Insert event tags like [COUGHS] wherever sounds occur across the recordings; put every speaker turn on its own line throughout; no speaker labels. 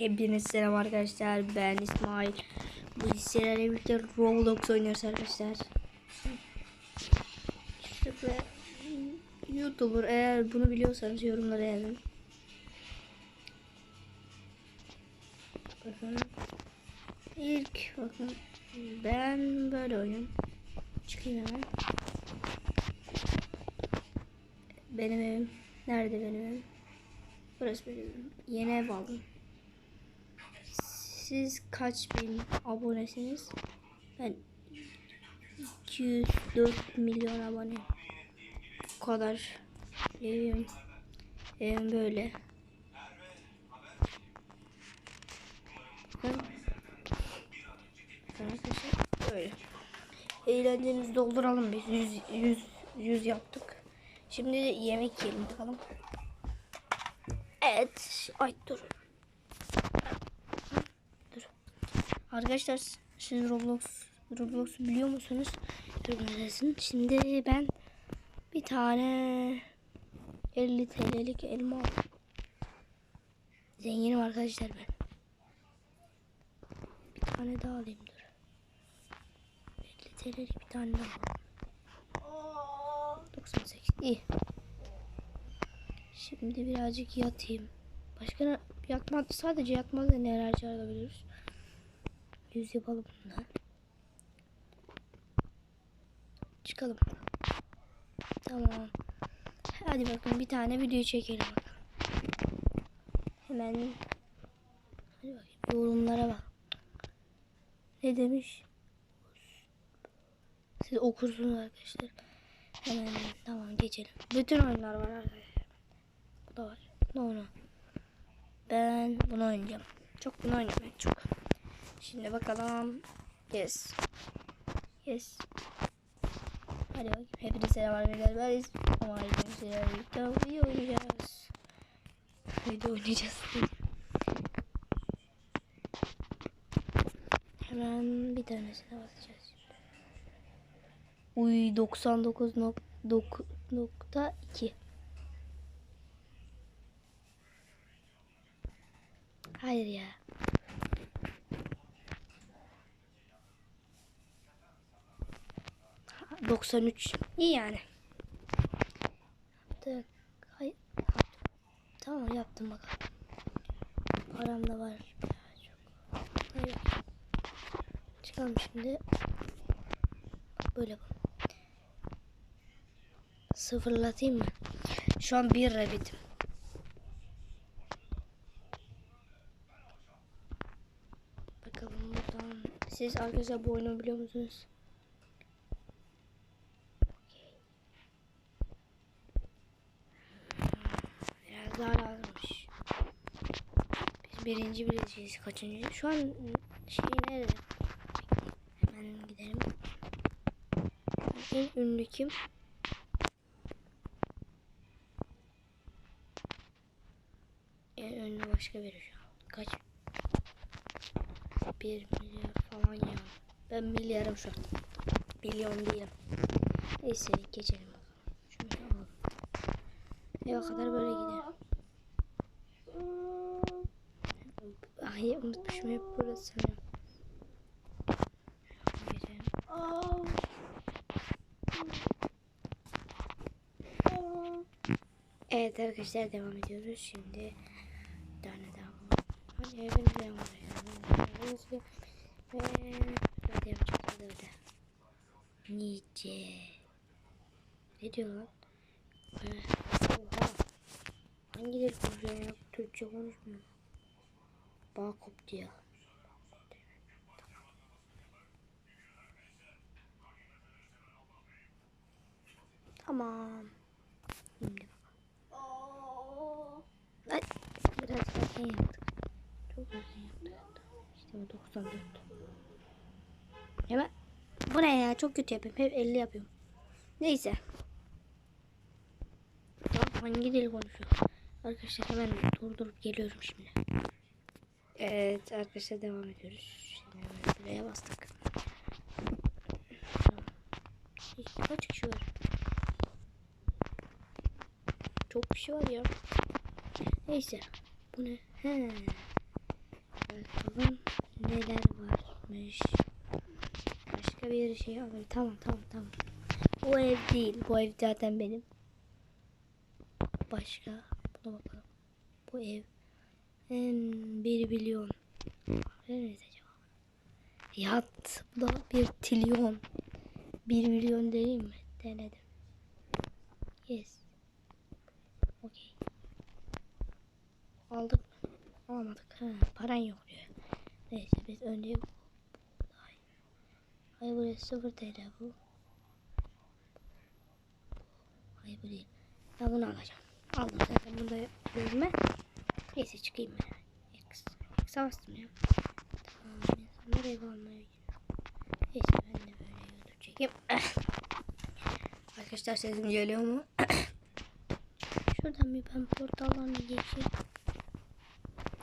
Hepiniz selam arkadaşlar. Ben İsmail. Bu hisselerle birlikte Roblox oynuyoruz arkadaşlar. Ve YouTuber eğer bunu biliyorsanız yorumlara yazın. Bakın. İlk bakın ben böyle oynuyorum. Çıkayım hemen. Benim evim. Nerede benim evim? Burası benim evim. Yeni ev aldım. Siz kaç bin abonesiniz? Ben 204 milyon abone. Bu kadar. Evim, evim böyle. Bakın. Arkadaşlar böyle. Eğlencenizi dolduralım biz. 100, 100, 100 yaptık. Şimdi yemek yiyelim bakalım. Evet. Ay. Dur. Arkadaşlar siz Roblox Roblox'u biliyor musunuz? Yorumlarınızın. Şimdi ben bir tane 50 TL'lik elma aldım. Zenginim arkadaşlar ben. Bir tane daha alayım dur. 50 TL'lik bir tane daha alayım. 98 iyi. Şimdi birazcık yatayım. Başka ne- yatma sadece yatmazda ne enerji alabiliriz? Yüz yapalım bundan. Çıkalım. Tamam. Hadi bakın bir tane video çekelim. Hemen hadi bakayım yorumlara bak. Ne demiş? Siz okursunuz arkadaşlar. Hemen tamam geçelim. Bütün oyunlar var arkadaşlar. Bu da var. Ne onu? Ben bunu oynayacağım. Çok bunu oynayacağım çok. Şimdi bakalım. Yes. Yes. Hadi bakayım. Hepinize selam arkadaşlar. Ben ama hepinize birlikte video oynayacağız. Video oynayacağız. Hemen bir tanesine basacağız. Uy 99.2 Hayır ya. Ha, 93 iyi yani. Tamam yaptım bakalım. Param da var birazcık. Hayır. Çıkalım şimdi. Böyle bak. Sıfırlatayım mı? Şu an bir rabbitim. Bakalım buradan. Siz arkadaşlar bu oyunu biliyor musunuz? Okey. Biraz daha lazımmış. Biz birinci bileceğiz. Kaçıncı? Şu an şey nerede? Hemen gidelim. En ünlü kim? En ünlü başka biri şu an. Kaç? Bir milyar falan ya. Ben milyarım şu an. Milyon değilim. Neyse geçelim bakalım. Şunu alalım. Eve kadar böyle gidelim. Ay unutmuşum hep burası. Geçelim. Evet arkadaşlar devam ediyoruz. Şimdi tane daha. Hadi evimize devam ediyoruz. Ve böyle yapacağız. Hadi. Nice. Ne diyor lan? Ee, Oha. Hangi dil konuşuyor ya? Türkçe konuşmuyor. Koptu ya. Tamam. Şimdi Ay, biraz erken yaptık. Çok erken yaptık. İşte o 94. Hemen. Bu ne ya? Çok kötü yapıyorum. Hep 50 yapıyorum. Neyse. Hangi dil konuşuyor? Arkadaşlar hemen durdurup geliyorum şimdi. Evet arkadaşlar devam ediyoruz. Şimdi hemen buraya bastık. Kaç kişi var? Çok bir şey var ya. Neyse. Bu ne? He. Bakalım neler varmış. Başka bir şey alayım. Tamam tamam tamam. Bu ev değil. Bu ev zaten benim. Başka. Buna bakalım. Bu ev. Hmm, 1 milyon. Neresi acaba? Yat. Bu da 1 trilyon. 1 milyon değil mi? Denedim. Yes. Okey. Aldık mı? Almadık. Ha, paran yok diyor. Neyse biz önce. Hayır burası 0 TL bu. Hayır bu değil. Ben bunu alacağım. Aldım zaten bunu da bölme. Neyse çıkayım ben. X. X'e bastım ya. Tamam. İnsanlar ev almaya. Neyse ben de böyle YouTube çekeyim. [LAUGHS] Arkadaşlar sesim geliyor mu? [COUGHS] Şuradan bir ben portaldan bir geçeyim.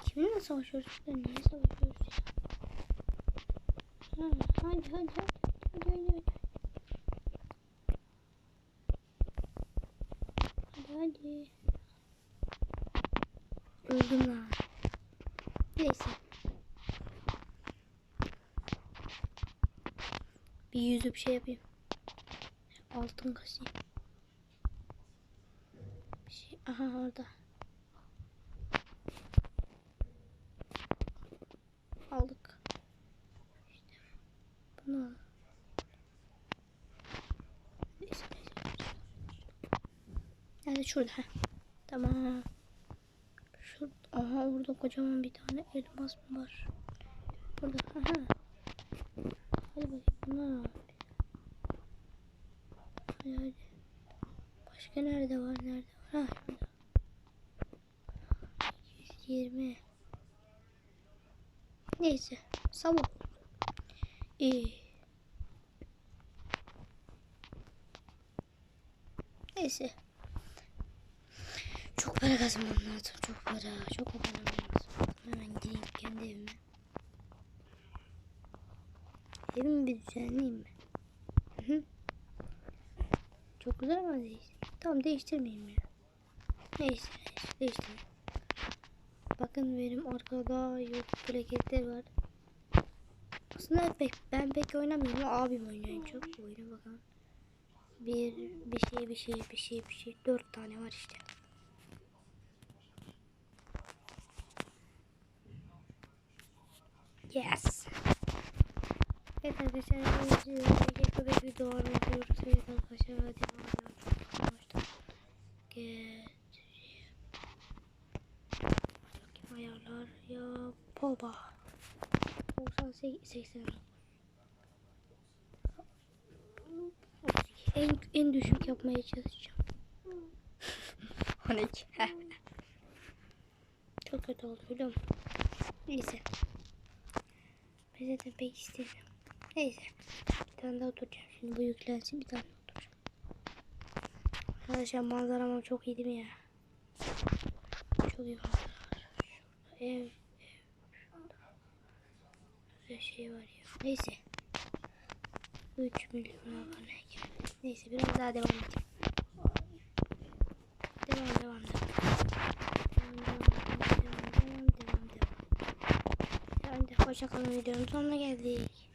Kiminle savaşıyoruz? Ben niye savaşıyoruz ya? Ha, hadi hadi hadi. Hadi hadi hadi. Hadi hadi. Öldüm. Neyse. Bir yüzü bir şey yapayım. Altın kasayım. Şey. Aha orada. Aldık. İşte bunu. Yani şurada. Tamam. Aha orada kocaman bir tane elmas var? Burada. Aha. Hadi bakayım bunu al. Hadi hadi. Başka nerede var? Nerede var? Ha şurada. 120. Neyse. Sabah. İyi. Neyse. Çok para kazanmam lazım. Çok para. Çok para lazım. Hemen gideyim kendi evime. Evimi bir düzenleyeyim hı. Çok güzel ama değil. Tamam değiştirmeyeyim ya. Neyse değiştireyim. Bakın benim arkada yok plaketler var. Aslında pek, ben pek oynamıyorum. Abim oynuyor çok bu oyunu bakalım. Bir, bir şey, bir şey, bir şey, bir şey. Dört tane var işte. Yes. Evet arkadaşlar. Gelecek bebek videolar yapıyoruz. Evet arkadaşlar. Hadi. Bakayım ayarlar ya baba. 98 80. En, en düşük yapmaya çalışacağım. [LAUGHS] 12. Çok kötü oldu biliyor musun? Neyse. Ben zaten pek istemiyorum. Neyse. Bir tane daha oturacağım. Şimdi bu yüklensin bir tane oturacağım. Arkadaşlar manzaram çok iyi değil mi ya? Çok iyi manzara. Şurada ev, ev, şurada. Şey var ya. Neyse. 3 milyon abone geldi. Neyse biraz daha devam edeyim. Devam devam devam. Devam devam devam devam devam devam. Yani hoşçakalın videonun sonuna geldik.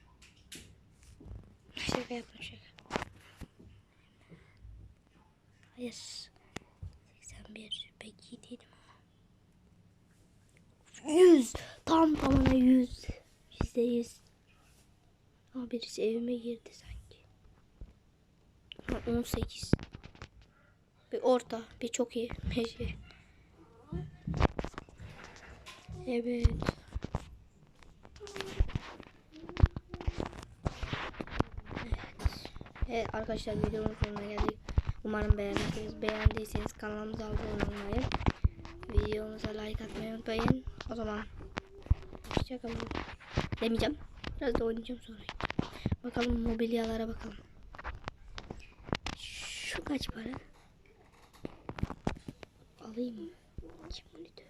Şaka yapma şaka. Hayır. 81 pek iyi değilim ama. 100. Tam tamına 100. Bizde 100. Ama birisi evime girdi sanki. Ha, 18. Bir orta, bir çok iyi. Şey. Evet. Evet. Arkadaşlar videonun sonuna geldik. Umarım beğendiyseniz, beğendiyseniz kanalımıza abone olmayı, videomuza like atmayı unutmayın. O zaman hoşçakalın. Demeyeceğim. Biraz da oynayacağım sonra. Bakalım mobilyalara bakalım. Şu kaç para? Alayım mı? Kim monitör?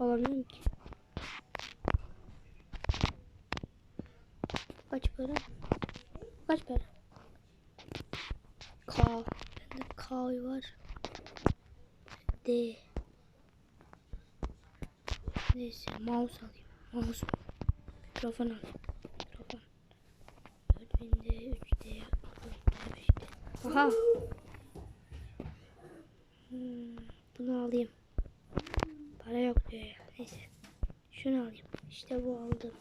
Alamıyorum ki. Kaç para? Kaç para? K. Bende K var. D. Neyse mouse alayım. Mouse. Mikrofon alayım. Mikrofon. 4000'de 3D 4'te 5'te. Aha. Hmm, bunu alayım. Para yok diyor ya. Neyse. Şunu alayım. İşte bu aldım.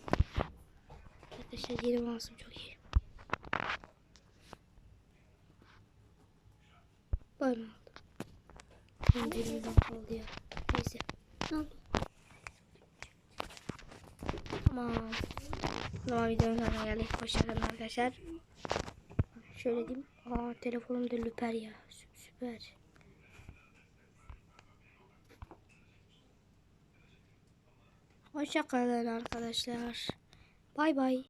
Arkadaşlar yeni mouse'um çok iyi. Böyle aldım. Benim elimden kaldı ya. Neyse. Ne oldu? Tamam. Tamam videonun sonuna geldik. Hoşçakalın arkadaşlar. Şöyle diyeyim. Aa telefonum da lüper ya. Sü- Süper. Hoşçakalın arkadaşlar. Bay bay.